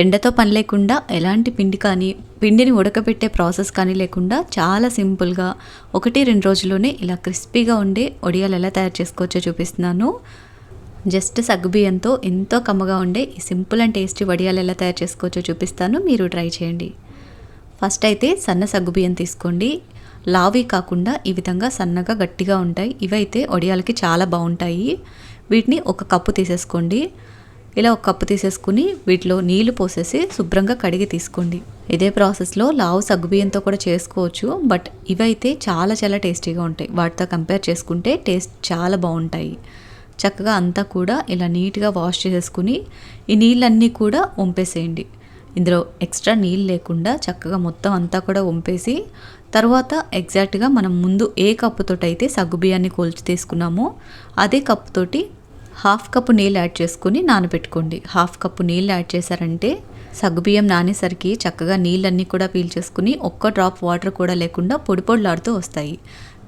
ఎండతో పని లేకుండా ఎలాంటి పిండి కానీ పిండిని ఉడకబెట్టే ప్రాసెస్ కానీ లేకుండా చాలా సింపుల్గా ఒకటి రెండు రోజుల్లోనే ఇలా క్రిస్పీగా ఉండే ఒడియాలు ఎలా తయారు చేసుకోవచ్చో చూపిస్తున్నాను. జస్ట్ సగ్గుబియ్యంతో ఎంతో కమ్మగా ఉండే ఈ సింపుల్ అండ్ టేస్టీ వడియాలు ఎలా తయారు చేసుకోవచ్చో చూపిస్తాను. మీరు ట్రై చేయండి. ఫస్ట్ అయితే సన్న సగ్గుబియ్యం తీసుకోండి. లావి కాకుండా ఈ విధంగా సన్నగా గట్టిగా ఉంటాయి. ఇవైతే వడియాలకి చాలా బాగుంటాయి. వీటిని ఒక కప్పు తీసేసుకోండి. ఇలా ఒక కప్పు తీసేసుకుని వీటిలో నీళ్ళు పోసేసి శుభ్రంగా కడిగి తీసుకోండి. ఇదే ప్రాసెస్లో లావు సగ్గుబియ్యంతో కూడా చేసుకోవచ్చు బట్ ఇవైతే చాలా చాలా టేస్టీగా ఉంటాయి. వాటితో కంపేర్ చేసుకుంటే టేస్ట్ చాలా బాగుంటాయి. చక్కగా అంతా కూడా ఇలా నీట్గా వాష్ చేసేసుకుని ఈ నీళ్ళన్నీ కూడా వంపేసేయండి. ఇందులో ఎక్స్ట్రా నీళ్ళు లేకుండా చక్కగా మొత్తం అంతా కూడా వంపేసి తర్వాత ఎగ్జాక్ట్గా మనం ముందు ఏ కప్పుతోటి అయితే సగ్గుబియ్యాన్ని కోల్చి తీసుకున్నామో అదే కప్పుతోటి హాఫ్ కప్పు నీళ్ళు యాడ్ చేసుకుని నానబెట్టుకోండి. హాఫ్ కప్పు నీళ్ళు యాడ్ చేశారంటే సగ్గుబియ్యం నానేసరికి చక్కగా నీళ్ళన్నీ కూడా పీల్చేసుకుని ఒక్క డ్రాప్ వాటర్ కూడా లేకుండా పొడి పొడిలాడుతూ వస్తాయి.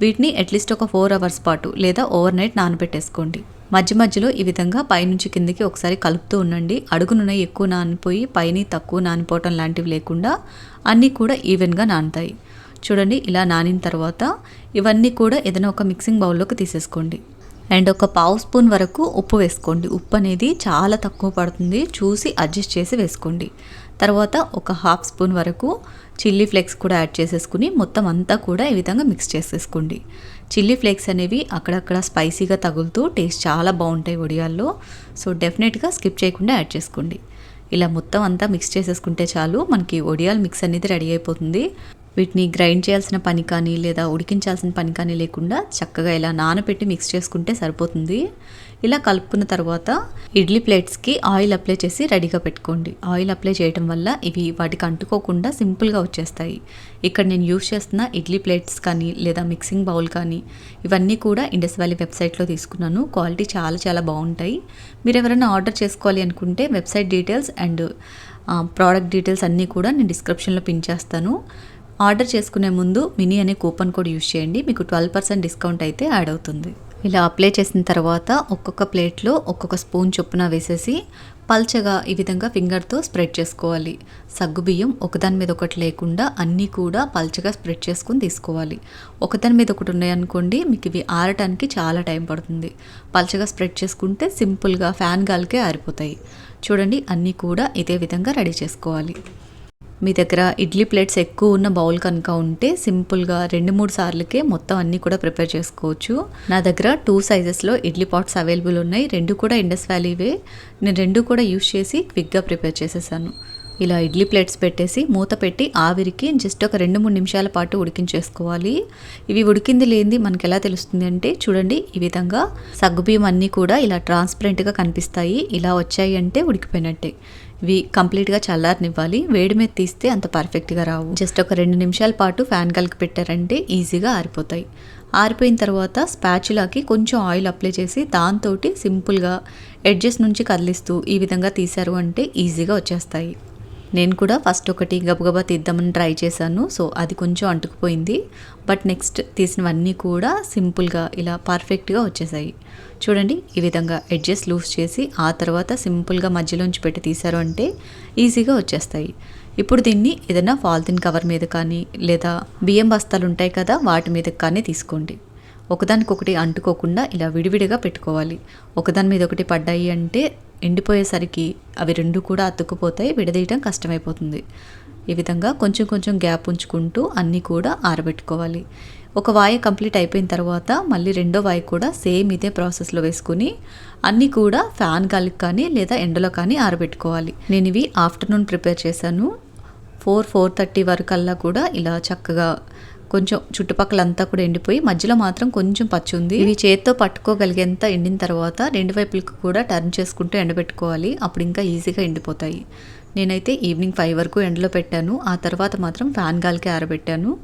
వీటిని అట్లీస్ట్ ఒక ఫోర్ అవర్స్ పాటు లేదా ఓవర్ నైట్ నానబెట్టేసుకోండి. మధ్య మధ్యలో ఈ విధంగా పైనుంచి కిందకి ఒకసారి కలుపుతూ ఉండండి. అడుగునున్న ఎక్కువ నానిపోయి పైన తక్కువ నానిపోవటం లాంటివి లేకుండా అన్నీ కూడా ఈవెన్గా నానుతాయి. చూడండి ఇలా నానిన తర్వాత ఇవన్నీ కూడా ఏదైనా ఒక మిక్సింగ్ బౌల్లోకి తీసేసుకోండి. అండ్ ఒక పావు స్పూన్ వరకు ఉప్పు వేసుకోండి. ఉప్పు అనేది చాలా తక్కువ పడుతుంది. చూసి అడ్జస్ట్ చేసి వేసుకోండి. తర్వాత ఒక హాఫ్ స్పూన్ వరకు చిల్లీ ఫ్లేక్స్ కూడా యాడ్ చేసేసుకుని మొత్తం అంతా కూడా ఈ విధంగా మిక్స్ చేసేసుకోండి. చిల్లీ ఫ్లేక్స్ అనేవి అక్కడక్కడ స్పైసీగా తగులుతూ టేస్ట్ చాలా బాగుంటాయి వడియాల్లో సో డెఫినెట్గా స్కిప్ చేయకుండా యాడ్ చేసుకోండి. ఇలా మొత్తం అంతా మిక్స్ చేసేసుకుంటే చాలు మనకి ఒడియాల్ మిక్స్ అనేది రెడీ అయిపోతుంది. వీటిని గ్రైండ్ చేయాల్సిన పని కానీ లేదా ఉడికించాల్సిన పని కానీ లేకుండా చక్కగా ఇలా నానబెట్టి మిక్స్ చేసుకుంటే సరిపోతుంది. ఇలా కలుపుకున్న తర్వాత ఇడ్లీ ప్లేట్స్కి ఆయిల్ అప్లై చేసి రెడీగా పెట్టుకోండి. ఆయిల్ అప్లై చేయడం వల్ల ఇవి వాటికి అంటుకోకుండా సింపుల్గా వచ్చేస్తాయి. ఇక్కడ నేను యూజ్ చేస్తున్న ఇడ్లీ ప్లేట్స్ కానీ లేదా మిక్సింగ్ బౌల్ కానీ ఇవన్నీ కూడా ఇండస్ వ్యాలీ వెబ్సైట్లో తీసుకున్నాను. క్వాలిటీ చాలా చాలా బాగుంటాయి. మీరు ఎవరైనా ఆర్డర్ చేసుకోవాలి అనుకుంటే website details and product details అన్నీ కూడా నేను డిస్క్రిప్షన్లో పిన్ చేస్తాను. ఆర్డర్ చేసుకునే ముందు మినీ అనే కూపన్ కోడ్ యూస్ చేయండి. మీకు ట్వెల్వ్ పర్సెంట్ డిస్కౌంట్ అయితే యాడ్ అవుతుంది. ఇలా అప్లై చేసిన తర్వాత ఒక్కొక్క ప్లేట్లో ఒక్కొక్క స్పూన్ చొప్పున వేసేసి పల్చగా ఈ విధంగా ఫింగర్తో స్ప్రెడ్ చేసుకోవాలి. సగ్గుబియ్యం ఒకదాని మీద ఒకటి లేకుండా అన్నీ కూడా పల్చగా స్ప్రెడ్ చేసుకుని తీసుకోవాలి. ఒకదాని మీద ఒకటి ఉన్నాయనుకోండి మీకు ఇవి ఆరటానికి చాలా టైం పడుతుంది. పల్చగా స్ప్రెడ్ చేసుకుంటే సింపుల్గా ఫ్యాన్ గాలికే ఆరిపోతాయి. చూడండి అన్నీ కూడా ఇదే విధంగా రెడీ చేసుకోవాలి. మీ దగ్గర ఇడ్లీ ప్లేట్స్ ఎక్కువ ఉన్న బౌల్ కనుక ఉంటే సింపుల్గా రెండు మూడు సార్లకే మొత్తం అన్నీ కూడా ప్రిపేర్ చేసుకోవచ్చు. నా దగ్గర టూ సైజెస్లో ఇడ్లీ పాట్స్ అవైలబుల్ ఉన్నాయి. రెండు కూడా ఇండస్ వ్యాలీవే నేను రెండు కూడా యూస్ చేసి క్విక్గా ప్రిపేర్ చేసేసాను. ఇలా ఇడ్లీ ప్లేట్స్ పెట్టేసి మూత పెట్టి ఆవిరికి జస్ట్ ఒక రెండు మూడు నిమిషాల పాటు ఉడికించేసుకోవాలి. ఇవి ఉడికింది లేనిది మనకి ఎలా తెలుస్తుంది అంటే చూడండి ఈ విధంగా సగ్గుబియ్యం అన్నీ కూడా ఇలా ట్రాన్స్పరెంట్గా కనిపిస్తాయి. ఇలా వచ్చాయి అంటే ఉడికిపోయినట్టే. ఇవి కంప్లీట్గా చల్లారనివ్వాలి. వేడి మీద తీస్తే అంత పర్ఫెక్ట్గా రావు. జస్ట్ ఒక రెండు నిమిషాల పాటు ఫ్యాన్ కలిపి పెట్టారంటే ఈజీగా ఆరిపోతాయి. ఆరిపోయిన తర్వాత స్పాచులాకి కొంచెం ఆయిల్ అప్లై చేసి దాంతో సింపుల్గా ఎడ్జెస్ నుంచి కదిలిస్తూ ఈ విధంగా తీశారు అంటే ఈజీగా వచ్చేస్తాయి. నేను కూడా ఫస్ట్ ఒకటి గబగబా తీద్దామని ట్రై చేశాను. సో అది కొంచెం అంటుకుపోయింది. బట్ నెక్స్ట్ తీసినవన్నీ కూడా సింపుల్గా ఇలా పర్ఫెక్ట్గా వచ్చేసాయి. చూడండి ఈ విధంగా ఎడ్జెస్ లూజ్ చేసి ఆ తర్వాత సింపుల్గా మధ్యలోంచి పెట్టి తీశారు అంటే ఈజీగా వచ్చేస్తాయి. ఇప్పుడు దీన్ని ఏదైనా పాలిథిన్ కవర్ మీద కానీ లేదా బియ్యం బస్తాలు ఉంటాయి కదా వాటి మీద కానీ తీసుకోండి. ఒకదానికొకటి అంటుకోకుండా ఇలా విడివిడిగా పెట్టుకోవాలి. ఒకదాని మీద ఒకటి పడ్డాయి అంటే ఎండిపోయేసరికి అవి రెండు కూడా అతుక్కుపోతాయి విడదీయటం కష్టమైపోతుంది. ఈ విధంగా కొంచెం కొంచెం గ్యాప్ ఉంచుకుంటూ అన్నీ కూడా ఆరబెట్టుకోవాలి. ఒక వాయ కంప్లీట్ అయిపోయిన తర్వాత మళ్ళీ రెండో వాయి కూడా సేమ్ ఇదే ప్రాసెస్లో వేసుకుని అన్నీ కూడా ఫ్యాన్ గాలికి కానీ లేదా ఎండలో కానీ ఆరబెట్టుకోవాలి. నేను ఇవి ఆఫ్టర్నూన్ ప్రిపేర్ చేశాను. ఫోర్ ఫోర్ థర్టీ వరకల్లా కూడా ఇలా చక్కగా కొంచెం చుట్టుపక్కల అంతా కూడా ఎండిపోయి మధ్యలో మాత్రం కొంచెం పచ్చి ఉంది ఇవి చేత్తో పట్టుకోగలిగేంత ఎండిన తర్వాత రెండు వైపులకు కూడా టర్న్ చేసుకుంటూ ఎండబెట్టుకోవాలి. అప్పుడు ఇంకా ఈజీగా ఎండిపోతాయి. నేనైతే ఈవినింగ్ ఫైవ్ వరకు ఎండలో పెట్టాను. ఆ తర్వాత మాత్రం ఫ్యాన్ గాలికి ఆరబెట్టాను.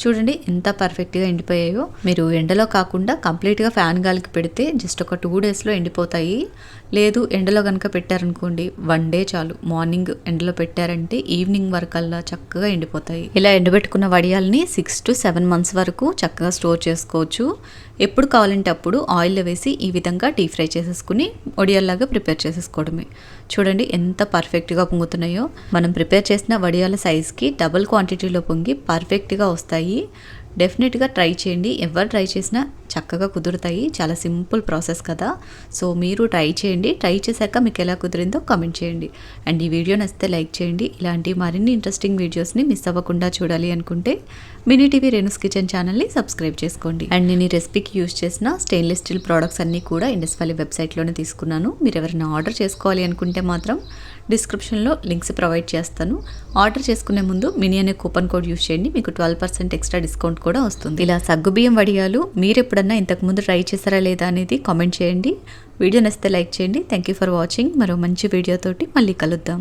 చూడండి ఎంత పర్ఫెక్ట్గా ఎండిపోయాయో. మీరు ఎండలో కాకుండా కంప్లీట్గా ఫ్యాన్ గాలికి పెడితే జస్ట్ ఒక టూ డేస్లో ఎండిపోతాయి. లేదు ఎండలో కనుక పెట్టారనుకోండి వన్ డే చాలు. మార్నింగ్ ఎండలో పెట్టారంటే ఈవినింగ్ వరకల్లా చక్కగా ఎండిపోతాయి. ఇలా ఎండబెట్టుకున్న వడియాల్ని సిక్స్ టు సెవెన్ మంత్స్ వరకు చక్కగా స్టోర్ చేసుకోవచ్చు. ఎప్పుడు కావాలంటే అప్పుడు ఆయిల్లో వేసి ఈ విధంగా డీప్ ఫ్రై చేసేసుకుని వడియాల్లాగా ప్రిపేర్ చేసేసుకోవడమే. చూడండి ఎంత పర్ఫెక్ట్గా పొంగుతున్నాయో. మనం ప్రిపేర్ చేసిన వడియాల సైజ్కి డబుల్ క్వాంటిటీలో పొంగి పర్ఫెక్ట్గా వస్తాయి. డెఫినెట్గా ట్రై చేయండి. ఎవరు ట్రై చేసినా చక్కగా కుదురుతాయి. చాలా సింపుల్ ప్రాసెస్ కదా. సో మీరు ట్రై చేయండి. ట్రై చేశాక మీకు ఎలా కుదిరిందో కామెంట్ చేయండి. అండ్ ఈ వీడియో నచ్చితే లైక్ చేయండి. ఇలాంటి మరిన్ని ఇంట్రెస్టింగ్ వీడియోస్ని మిస్ అవ్వకుండా చూడాలి అనుకుంటే మినీ టీవీ రేణుస్ కిచెన్ ఛానల్ని సబ్స్క్రైబ్ చేసుకోండి. అండ్ నేను ఈ రెసిపీకి యూజ్ చేసిన స్టెయిన్లెస్ స్టీల్ ప్రోడక్ట్స్ అన్నీ కూడా ఇండస్ వ్యాలీ వెబ్సైట్లోనే తీసుకున్నాను. మీరు ఎవరైనా ఆర్డర్ చేసుకోవాలి అనుకుంటే మాత్రం డిస్క్రిప్షన్లో లింక్స్ ప్రొవైడ్ చేస్తాను. ఆర్డర్ చేసుకునే ముందు మినీ అనే కూపన్ కోడ్ యూస్ చేయండి. మీకు ట్వెల్వ్ పర్సెంట్ ఎక్స్ట్రా డిస్కౌంట్ కూడా వస్తుంది. ఇలా సగ్గుబియ్యం వడియాలు మీరు ఎప్పుడన్నా ఇంతకుముందు ట్రై చేశారా లేదా అనేది కామెంట్ చేయండి. వీడియో నచ్చితే లైక్ చేయండి. థ్యాంక్ యూ ఫర్ వాచింగ్ మరో మంచి వీడియోతోటి మళ్ళీ కలుద్దాం.